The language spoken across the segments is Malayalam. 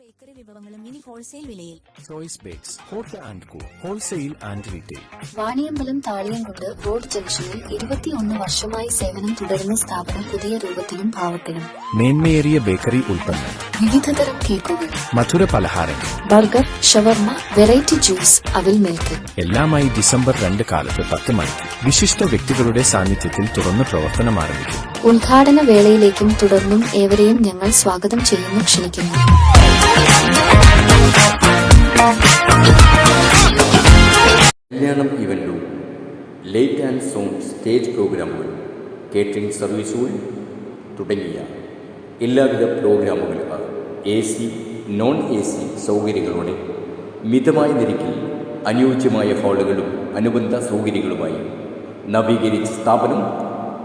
ബേക്കറി വിഭവങ്ങളും ഇനി ഹോൾസെയിൽ വിലയിൽ. Choice bakes hot and co wholesale and retail Vaniyambalam Thaliyamkund road ജംഗ്ഷനിൽ ഇരുപത്തിയൊന്ന് വർഷമായി സേവനം തുടരുന്ന സ്ഥാപനം പുതിയ രൂപത്തിലും ഭാവത്തിലും മേന്മയേറിയ ബേക്കറി ഉൽപ്പന്നം. വിവിധതരം കേക്കുകൾ. മധുര പലഹാരങ്ങൾ ബർഗർ ഷവർമ വെറൈറ്റി ജ്യൂസ് അവിൽ മിൽക്ക്. എല്ലാമായി ഡിസംബർ രണ്ട് കാലത്ത് പത്ത് മണിക്ക് വിശിഷ്ട വ്യക്തികളുടെ സാന്നിധ്യത്തിൽ തുറന്ന് പ്രവർത്തനം ആരംഭിക്കും ഉദ്ഘാടന വേളയിലേക്കും തുടർന്നും ഏവരെയും ഞങ്ങൾ സ്വാഗതം ചെയ്യുന്നു ക്ഷണിക്കുന്നു. കല്യാണം ഇവല്ലു ലേറ്റ് ആൻഡ് സോങ് സ്റ്റേജ് പ്രോഗ്രാമുകൾ കേറ്ററിംഗ് സർവീസുകൾ തുടങ്ങിയ എല്ലാവിധ പ്രോഗ്രാമുകൾക്ക് A C non A C സൗകര്യങ്ങളോടെ മിതമായ നിരക്കിൽ അനുയോജ്യമായ ഹാളുകളും അനുബന്ധ സൗകര്യങ്ങളുമായി നവീകരിച്ച സ്ഥാപനം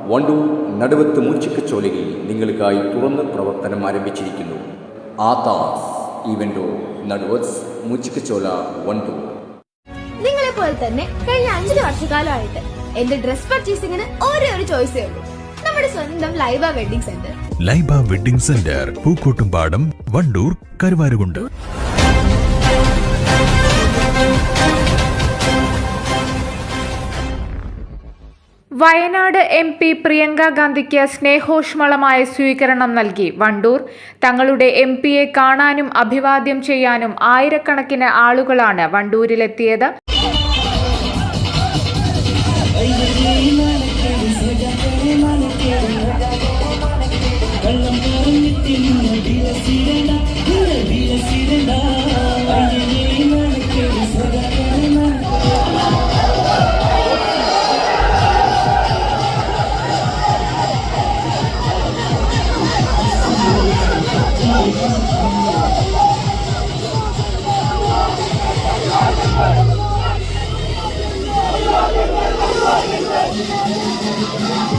വണ്ടൂർ നടുവത്ത് മൂച്ചിക്കച്ചോലയിൽ നിങ്ങൾക്കായി തുറന്ന് പ്രവർത്തനം ആരംഭിച്ചിരിക്കുന്നു. ആതാസ് ഇവന്റോ നടുവത്ത് മൂച്ചിക്കച്ചോല വണ്ടൂർ നിങ്ങളെ പോലെ തന്നെ കഴിഞ്ഞ അഞ്ചു വർഷക്കാലമായിട്ട് എന്റെ ഡ്രസ് പർച്ചേസിംഗിന് ഓരോ ഒരു ചോയ്സേ ഉള്ളൂ. നമ്മുടെ സ്വന്തം Laiba wedding centre. Laiba wedding centre Pookkottumpadam Wandoor Karuvarakundu. Wayanad M P Priyanka ഗാന്ധിക്ക് സ്നേഹോഷ്മളമായ സ്വീകരണം നൽകി വണ്ടൂർ. തങ്ങളുടെ എം പിയെ കാണാനും അഭിവാദ്യം ചെയ്യാനും ആയിരക്കണക്കിന് ആളുകളാണ് വണ്ടൂരിലെത്തിയത്.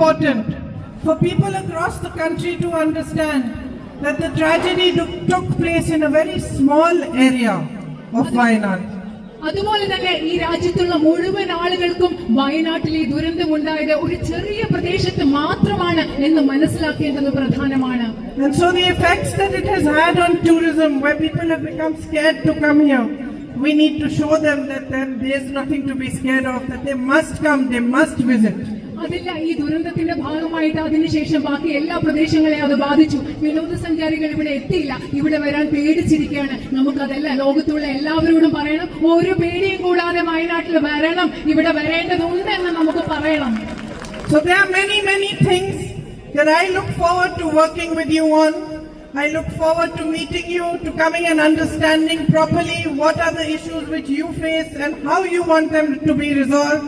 important for people across the country to understand that the tragedy took, took place in a very small area of Wayanad. അതുപോലെ തന്നെ ഈ രാജ്യത്തുള്ള മുഴുവൻ ആളുകൾക്കും വയനാട്ടിൽ ഈ ദുരന്തമുണ്ടായത് ഒരു ചെറിയ പ്രദേശത്ത് മാത്രമാണ് എന്ന് മനസ്സിലാക്കേണ്ടത് പ്രധാനമാണ് And so the effects that it has had on tourism, where people have become scared to come here, we need to show them that there is nothing to be scared of, that they must come, they must visit. അതില്ല ഈ ദുരന്തത്തിന്റെ ഭാഗമായിട്ട് അതിനുശേഷം ബാക്കി എല്ലാ പ്രദേശങ്ങളെയും അത് ബാധിച്ചു വിനോദസഞ്ചാരികൾ ഇവിടെ എത്തിയില്ല ഇവിടെ വരാൻ പേടിച്ചിരിക്കുകയാണ് നമുക്കതല്ല ലോകത്തുള്ള എല്ലാവരോടും പറയണം ഒരു പേടിയും കൂടാതെ വയനാട്ടിൽ വരണം ഇവിടെ വരേണ്ടതുണ്ട് എന്ന് നമുക്ക് പറയണം So there are many, many things that I look forward to working with you on. I look forward to meeting you, to coming and understanding properly what are the issues which you face and how you want them to be resolved.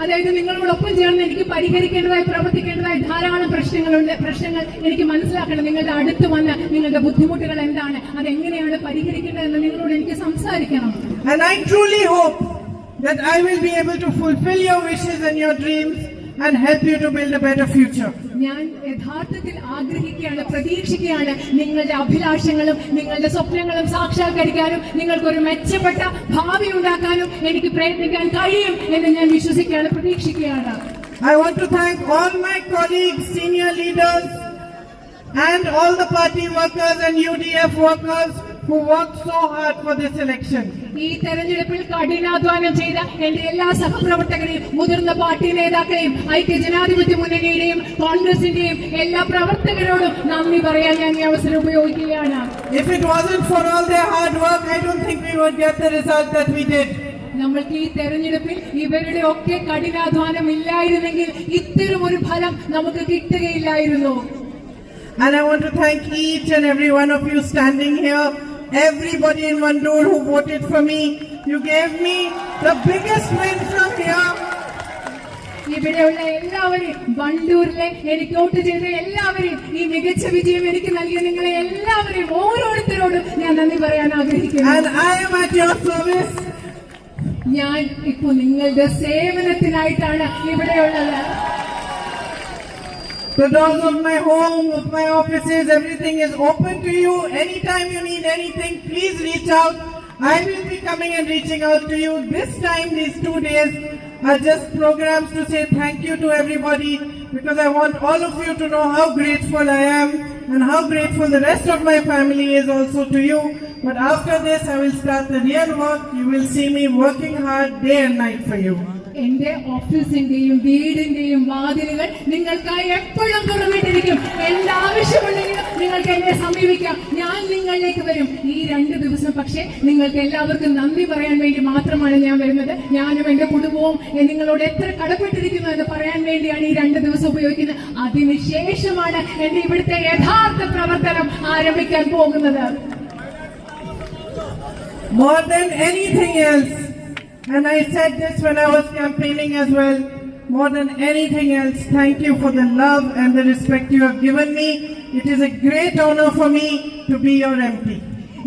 അതായത് നിങ്ങളോടൊപ്പം ചേർന്ന് എനിക്ക് പരിഹരിക്കേണ്ടതായി പ്രവർത്തിക്കേണ്ടതായി ധാരാളം പ്രശ്നങ്ങളുണ്ട്. പ്രശ്നങ്ങൾ എനിക്ക് മനസ്സിലാക്കണം. നിങ്ങളുടെ അടുത്ത് വന്ന് നിങ്ങളുടെ ബുദ്ധിമുട്ടുകൾ എന്താണ്? അതെങ്ങനെയാണ് പരിഹരിക്കേണ്ടതെന്ന് നിങ്ങളോട് എനിക്ക് സംസാരിക്കണം. And I truly hope that I will be able to fulfill your wishes and your dreams and help you to build a better future. ഞാൻ യഥാർത്ഥത്തിൽ ആഗ്രഹിക്കുകയാണ് പ്രതീക്ഷിക്കുകയാണ് നിങ്ങളുടെ അഭിലാഷങ്ങളും നിങ്ങളുടെ സ്വപ്നങ്ങളും സാക്ഷാത്കരിക്കാനും നിങ്ങൾക്കൊരു മെച്ചപ്പെട്ട ഭാവി ഉണ്ടാക്കാനും എനിക്ക് പ്രയത്നിക്കാൻ കഴിയും എന്ന് ഞാൻ വിശ്വസിക്കുകയാണ് പ്രതീക്ഷിക്കുകയാണ് I want to thank all my colleagues, senior leaders, and all the party workers and UDF workers who worked so hard for this election. ഈ തെരഞ്ഞെടുപ്പിൽ കഠിനാധ്വാനം ചെയ്ത എന്റെ എല്ലാ സഹപ്രവർത്തകരെയും മുതിർന്ന പാർട്ടി നേതാക്കളെയും ഐക്യ ജനാധിപത്യ മുന്നണിയുടെയും കോൺഗ്രസിന്റെയും എല്ലാ പ്രവർത്തകരോടും നന്ദി പറയാൻ ഞാൻ ഈ അവസരം ഉപയോഗിക്കുകയാണ് If it wasn't for all their hard work, I don't think we would get the result that we did. നമ്മൾക്ക് ഈ തെരഞ്ഞെടുപ്പിൽ ഇവരുടെ ഒക്കെ കഠിനാധ്വാനം ഇല്ലായിരുന്നെങ്കിൽ ഇത്തരം ഒരു ഫലം നമുക്ക് കിട്ടുകയില്ലായിരുന്നു And I want to thank each and every one of you standing here, everybody in Mandur who voted for me. You gave me the biggest win from here. ഇവിടെയുള്ള എല്ലാവരെയും വണ്ടൂരിലെ എനിക്ക് വോട്ട് ചെയ്ത എല്ലാവരെയും ഈ മികച്ച വിജയം എനിക്ക് നൽകിയ നിങ്ങളെ എല്ലാവരെയും ഓരോരുത്തരോടും ഞാൻ നന്ദി പറയാൻ ആഗ്രഹിക്കുന്നു. ഞാൻ ഇപ്പൊ നിങ്ങളുടെ സേവനത്തിനായിട്ടാണ് ഇവിടെയുള്ളത് The doors of my home, of my offices, everything is open to you. Anytime you need anything, please reach out. I will be coming and reaching out to you. This time, these two days are just programs to say thank you to everybody because I want all of you to know how grateful I am and how grateful the rest of my family is also to you. But after this, I will start the real work. You will see me working hard day and night for you. എന്റെ ഓഫീസിന്റെയും വീടിന്റെയും വാതിലുകൾ നിങ്ങൾക്കായി എപ്പോഴും തുറന്നിട്ടിരിക്കും. എന്താവശ്യമുണ്ടെങ്കിലും നിങ്ങൾക്ക് എന്നെ സമീപിക്കാം. ഞാൻ നിങ്ങളിലേക്ക് വരും. ഈ രണ്ട് ദിവസം പക്ഷേ നിങ്ങൾക്ക് എല്ലാവർക്കും നന്ദി പറയാൻ വേണ്ടി മാത്രമാണ് ഞാൻ വരുന്നത്. ഞാനും എന്റെ കുടുംബവും നിങ്ങളോട് എത്ര കടപ്പെട്ടിരിക്കുന്നു എന്ന് പറയാൻ വേണ്ടിയാണ് ഈ രണ്ട് ദിവസം ഉപയോഗിക്കുന്നത്. അതിനുശേഷമാണ് എന്റെ ഇവിടുത്തെ യഥാർത്ഥ പ്രവർത്തനം ആരംഭിക്കാൻ പോകുന്നത്. More than anything else. And I said this when I was campaigning as well. More than anything else, thank you for the love and the respect you have given me. It is a great honor for me to be your MP.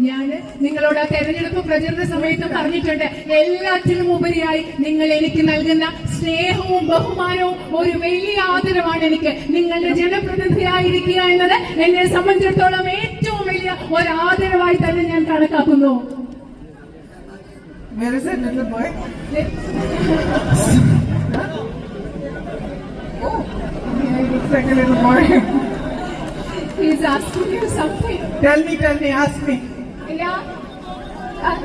ഞാൻ നിങ്ങളോട് ആ തെരഞ്ഞെടുപ്പ് പ്രചരണ സമയത്ത് പറഞ്ഞിട്ടുണ്ട് എല്ലാറ്റിനും ഉപരിയായി നിങ്ങൾ എനിക്ക് നൽകുന്ന സ്നേഹവും ബഹുമാനവും ഒരു വലിയ ആദരവാണ് എനിക്ക് നിങ്ങളുടെ ജനപ്രതിനിധിയായിരിക്കുക എന്നത് എന്നെ സംബന്ധിച്ചിടത്തോളം ഏറ്റവും വലിയ ഒരു ആദരവായി തന്നെ ഞാൻ കണക്കാക്കുന്നു Where is that little boy? Yeah, he looks like a little boy. He's asking you something. tell me, tell me, ask me. Yeah. Uh,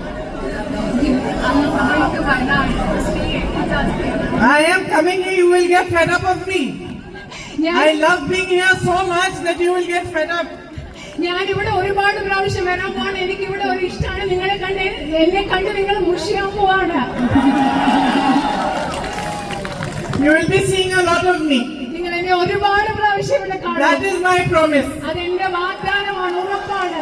I'm going to Vayanaड. He's asking. I am coming here, you will get fed up of me. ഞാൻ I love being here so much that you will get fed up. ഞാൻ ഇവിടെ ഒരുപാട് പ്രാവശ്യം വരാൻ പോവാണ് എനിക്ക് ഇവിടെ ഒരു ഇഷ്ടമാണ് നിങ്ങളെ കണ്ട് എന്നെ കണ്ട് നിങ്ങൾ മുഷിയാൻ പോവാണ് You will be seeing a lot of me. നിങ്ങൾ എന്നെ ഒരുപാട് പ്രാവശ്യം ഇവിടെ That കാണും is my promise. അതെന്റെ വാഗ്ദാനമാണ് ഉറപ്പാണ്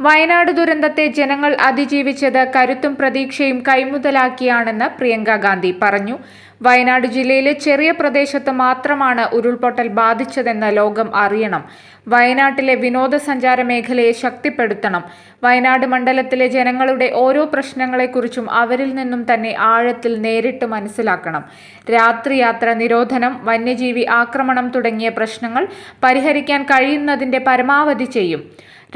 വയനാട് ദുരന്തത്തെ ജനങ്ങൾ അതിജീവിച്ചത് കരുത്തും പ്രതീക്ഷയും കൈമുതലാക്കിയാണെന്ന് പ്രിയങ്ക ഗാന്ധി പറഞ്ഞു. വയനാട് ജില്ലയിലെ ചെറിയ പ്രദേശത്ത് മാത്രമാണ് ഉരുൾപൊട്ടൽ ബാധിച്ചതെന്ന് ലോകം അറിയണം. വയനാട്ടിലെ വിനോദസഞ്ചാര മേഖലയെ ശക്തിപ്പെടുത്തണം. വയനാട് മണ്ഡലത്തിലെ ജനങ്ങളുടെ ഓരോ പ്രശ്നങ്ങളെക്കുറിച്ചും അവരിൽ നിന്നും തന്നെ ആഴത്തിൽ നേരിട്ട് മനസ്സിലാക്കണം. രാത്രിയാത്ര നിരോധനം വന്യജീവി ആക്രമണം തുടങ്ങിയ പ്രശ്നങ്ങൾ പരിഹരിക്കാൻ കഴിയുന്നതിന്റെ പരമാവധി ചെയ്യും.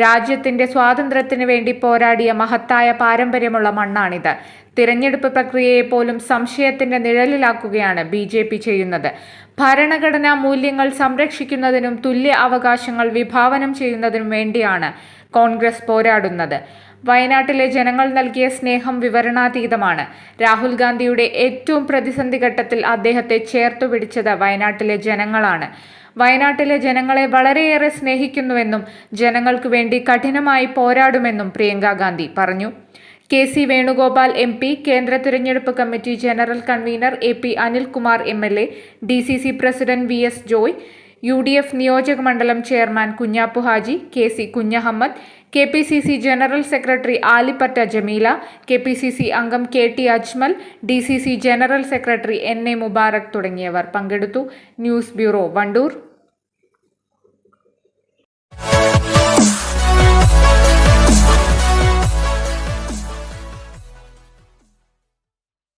രാജ്യത്തിന്റെ സ്വാതന്ത്ര്യത്തിന് വേണ്ടി പോരാടിയ മഹത്തായ പാരമ്പര്യമുള്ള മണ്ണാണിത്. തിരഞ്ഞെടുപ്പ് പ്രക്രിയയെ പോലും സംശയത്തിന്റെ നിഴലിലാക്കുകയാണ് ബി ജെ പി ചെയ്യുന്നത്. ഭരണഘടനാ മൂല്യങ്ങൾ സംരക്ഷിക്കുന്നതിനും തുല്യ അവകാശങ്ങൾ വിഭാവനം ചെയ്യുന്നതിനും വേണ്ടിയാണ് കോൺഗ്രസ് പോരാടുന്നത്. വയനാട്ടിലെ ജനങ്ങൾ നൽകിയ സ്നേഹം വിവരണാതീതമാണ്. രാഹുൽ ഗാന്ധിയുടെ ഏറ്റവും പ്രതിസന്ധി ഘട്ടത്തിൽ അദ്ദേഹത്തെ ചേർത്തു പിടിച്ചത് വയനാട്ടിലെ ജനങ്ങളാണ്. വയനാട്ടിലെ ജനങ്ങളെ വളരെയേറെ സ്നേഹിക്കുന്നുവെന്നും ജനങ്ങൾക്ക് വേണ്ടി കഠിനമായി പോരാടുമെന്നും പ്രിയങ്ക ഗാന്ധി പറഞ്ഞു. K C Venugopal M P കേന്ദ്ര തിരഞ്ഞെടുപ്പ് committee general convener A P Anilkumar M L A D C C president V S Joy U D F നിയോജക മണ്ഡലം chairman Kunjappu Haji K C Kunhammed K P C C general secretary Alippatta Jameela K P C C അംഗം K T Ajmal D C C general secretary N A Mubarak തുടങ്ങിയവർ പങ്കെടുത്തു. News bureau Wandoor.